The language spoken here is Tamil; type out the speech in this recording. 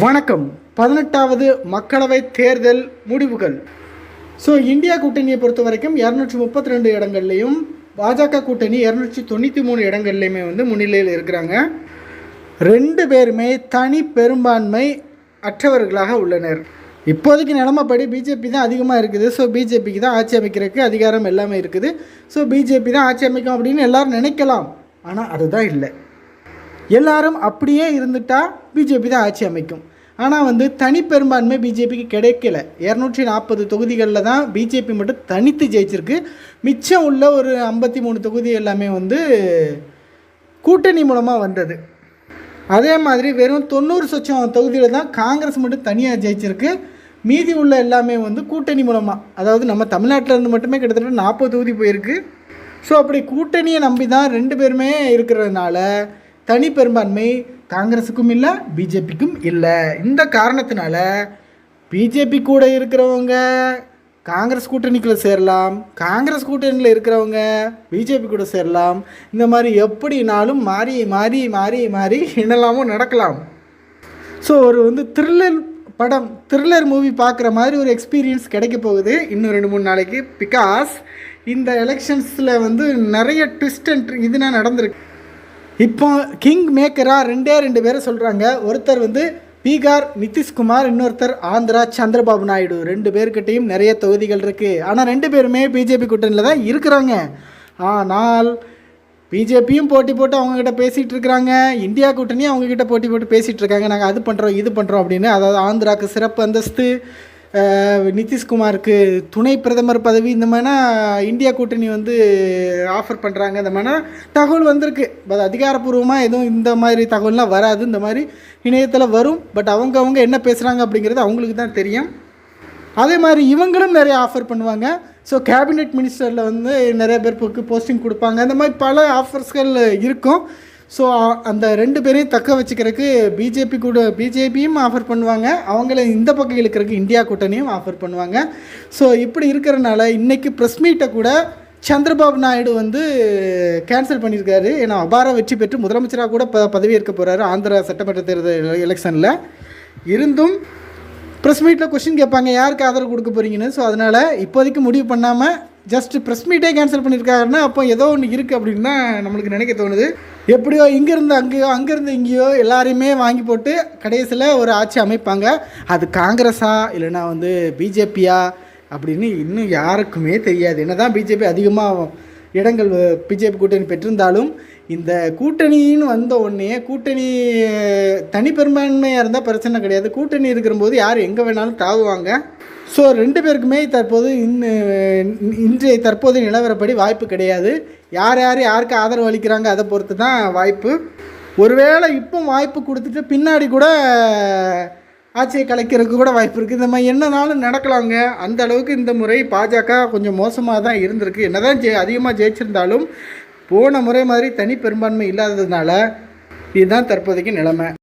வணக்கம். பதினெட்டாவது மக்களவை தேர்தல் முடிவுகள். ஸோ இந்தியா கூட்டணியை பொறுத்த வரைக்கும் இரநூற்றி முப்பத்தி ரெண்டு இடங்கள்லையும் பாஜக கூட்டணி இரநூற்றி தொண்ணூற்றி மூணு இடங்கள்லையுமே வந்து முன்னிலையில் இருக்கிறாங்க. ரெண்டு பேருமே தனி பெரும்பான்மை அற்றவர்களாக உள்ளனர். இப்போதைக்கு நிலமைப்படி பிஜேபி தான் அதிகமாக இருக்குது. ஸோ பிஜேபிக்கு தான் ஆட்சி அமைக்கிறதுக்கு அதிகாரம் எல்லாமே இருக்குது. ஸோ பிஜேபி தான் ஆட்சி அமைக்கும் அப்படின்னு எல்லோரும் நினைக்கலாம். ஆனால் அதுதான் இல்லை. எல்லாரும் அப்படியே இருந்துட்டால் பிஜேபி தான் ஆட்சி அமைக்கும். ஆனால் வந்து தனி பெரும்பான்மை பிஜேபிக்கு கிடைக்கல. இரநூற்றி நாற்பது தொகுதிகளில் தான் பிஜேபி மட்டும் தனித்து ஜெயிச்சிருக்கு. மிச்சம் உள்ள ஒரு ஐம்பத்தி மூணு தொகுதி எல்லாமே வந்து கூட்டணி மூலமாக வந்தது. அதே மாதிரி வெறும் தொண்ணூறு சொச்சம் தொகுதியில் தான் காங்கிரஸ் மட்டும் தனியாக ஜெயிச்சிருக்கு. மீதி உள்ள எல்லாமே வந்து கூட்டணி மூலமாக அதாவது நம்ம தமிழ்நாட்டில் இருந்து மட்டுமே கிட்டத்தட்ட நாற்பது தொகுதி போயிருக்கு. ஸோ அப்படி கூட்டணியை நம்பி தான் ரெண்டு பேருமே இருக்கிறதுனால தனி பெரும்பான்மை காங்கிரஸுக்கும் இல்லை பிஜேபிக்கும் இல்லை. இந்த காரணத்தினால பிஜேபி கூட இருக்கிறவங்க காங்கிரஸ் கூட்டணிக்குள்ளே சேரலாம் காங்கிரஸ் கூட்டணியில் இருக்கிறவங்க பிஜேபி கூட சேரலாம். இந்த மாதிரி எப்படினாலும் மாறி மாறி மாறி மாறி என்னெல்லாமோ நடக்கலாம். ஸோ ஒரு வந்து த்ரில்லர் படம் த்ரில்லர் மூவி பார்க்குற மாதிரி ஒரு எக்ஸ்பீரியன்ஸ் கிடைக்க போகுது. இன்னும் ரெண்டு மூணு நாளைக்கு. பிகாஸ் இந்த எலெக்ஷன்ஸில் வந்து நிறைய ட்விஸ்ட் அண்ட் இதுனா நடந்திருக்கு. இப்போ கிங் மேக்கராக ரெண்டே ரெண்டு பேரை சொல்கிறாங்க ஒருத்தர் வந்து பீகார் நிதிஷ்குமார் இன்னொருத்தர் ஆந்திரா சந்திரபாபு நாயுடு. ரெண்டு பேர்கிட்டையும் நிறைய தொகுதிகள் இருக்குது ஆனால் ரெண்டு பேருமே பிஜேபி கூட்டணியில் தான் இருக்கிறாங்க. ஆனால் பிஜேபியும் போட்டி போட்டு அவங்கக்கிட்ட பேசிகிட்டு இருக்கிறாங்க. இந்தியா கூட்டணியும் அவங்கக்கிட்ட போட்டி போட்டு பேசிகிட்டு இருக்காங்க. நாங்கள் அது பண்ணுறோம் இது பண்ணுறோம் அப்படின்னு. அதாவது ஆந்திராவுக்கு சிறப்பு அந்தஸ்து நிதிஷ்குமாருக்கு துணை பிரதமர் பதவி இந்த மாதிரினா இந்தியா கூட்டணி வந்து ஆஃபர் பண்ணுறாங்க இந்த மாதிரினா தகவல் வந்திருக்கு. பட் அதிகாரப்பூர்வமாக எதுவும் இந்த மாதிரி தகவல்லாம் வராது. இந்த மாதிரி இணையத்தில் வரும். பட் அவங்க அவங்க என்ன பேசுகிறாங்க அப்படிங்கிறது அவங்களுக்கு தான் தெரியும். அதே மாதிரி இவங்களும் நிறைய ஆஃபர் பண்ணுவாங்க. ஸோ கேபினெட் மினிஸ்டரில் வந்து நிறைய பேருக்கு போஸ்டிங் கொடுப்பாங்க. அந்த மாதிரி பல ஆஃபர்ஸ்கள் இருக்கும். ஸோ அந்த ரெண்டு பேரையும் தக்க வச்சுக்கிறதுக்கு பிஜேபி கூட பிஜேபியும் ஆஃபர் பண்ணுவாங்க. அவங்கள இந்த பக்கம் இழுக்கிறதுக்கு இந்தியா கூட்டணியும் ஆஃபர் பண்ணுவாங்க. ஸோ இப்படி இருக்கிறனால இன்றைக்கி ப்ரெஸ் மீட்டை கூட சந்திரபாபு நாயுடு வந்து கேன்சல் பண்ணியிருக்காரு. ஏன்னா அபார வெற்றி பெற்று முதலமைச்சராக கூட ப பதவியேற்க போகிறாரு ஆந்திரா சட்டமன்ற தேர்தல் எலெக்ஷனில் இருந்தும் ப்ரெஸ் மீட்டில் கொஷின் கேட்பாங்க. யாருக்கு ஆதரவு கொடுக்க போகிறீங்கன்னு ஸோ அதனால் இப்போதைக்கு முடிவு பண்ணாமல் ஜஸ்ட் ப்ரெஸ் மீட்டே கேன்சல் பண்ணியிருக்காருன்னா அப்போ ஏதோ ஒன்று இருக்குது அப்படின்னு தான் நம்மளுக்கு நினைக்க தோணுது. எப்படியோ இங்கேருந்து அங்கேயோ அங்கேருந்து இங்கேயோ எல்லாரையுமே வாங்கி போட்டு கடைசியில் ஒரு ஆட்சி அமைப்பாங்க. அது காங்கிரஸா இல்லைன்னா வந்து பிஜேபியா அப்படின்னு இன்னும் யாருக்குமே தெரியாது. என்ன தான் பிஜேபி அதிகமாக இடங்கள் பிஜேபி கூட்டணி பெற்றிருந்தாலும் இந்த கூட்டணின்னு வந்த உடனே கூட்டணி தனிப்பெரும்பான்மையாக இருந்தால் பிரச்சனை கிடையாது. கூட்டணி இருக்கிறபோது யார் எங்கே வேணாலும் தாவுவாங்க. ஸோ ரெண்டு பேருக்குமே தற்போது இன் இன்றைய தற்போதைய நிலவரப்படி வாய்ப்பு கிடையாது. யார் யார் யாருக்கு ஆதரவு அளிக்கிறாங்க அதை பொறுத்து தான் வாய்ப்பு. ஒருவேளை இப்போ வாய்ப்பு கொடுத்துட்டு பின்னாடி கூட ஆட்சியை கலைக்கிறதுக்கு கூட வாய்ப்பு இருக்குது இந்த மாதிரி என்னனாலும் நடக்கலாங்க. அந்த அளவுக்கு இந்த முறை பாஜக கொஞ்சம் மோசமாக தான் இருந்திருக்கு. என்னதான் ஜெ அதிகமாக ஜெயிச்சிருந்தாலும் போன முறை மாதிரி தனி பெரும்பான்மை இல்லாததுனால இதுதான் தற்போதைக்கு நிலைமை.